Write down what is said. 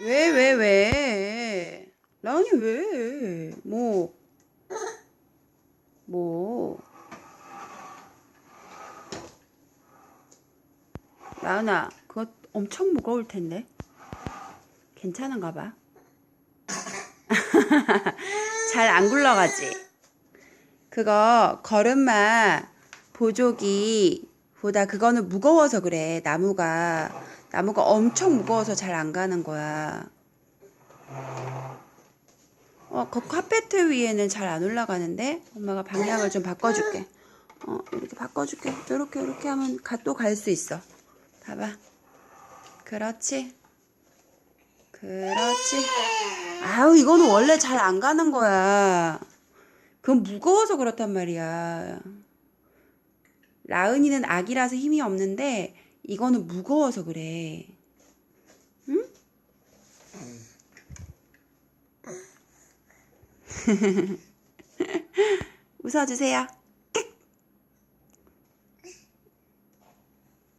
왜, 왜, 왜? 라은이 왜? 뭐, 뭐. 라은아, 그거 엄청 무거울 텐데. 괜찮은가 봐. 잘 안 굴러가지? 그거 걸음마 보조기 보다 그거는 무거워서 그래. 나무가 나무가 엄청 무거워서 잘 안 가는 거야. 어, 그 카페트 위에는 잘 안 올라가는데 엄마가 방향을 좀 바꿔줄게. 어, 이렇게 바꿔줄게. 이렇게 이렇게 하면 또 갈 수 있어. 봐봐. 그렇지. 그렇지. 아우, 이거는 원래 잘 안 가는 거야. 그건 무거워서 그렇단 말이야. 라은이는 아기라서 힘이 없는데, 이거는 무거워서 그래. 응? 웃어주세요.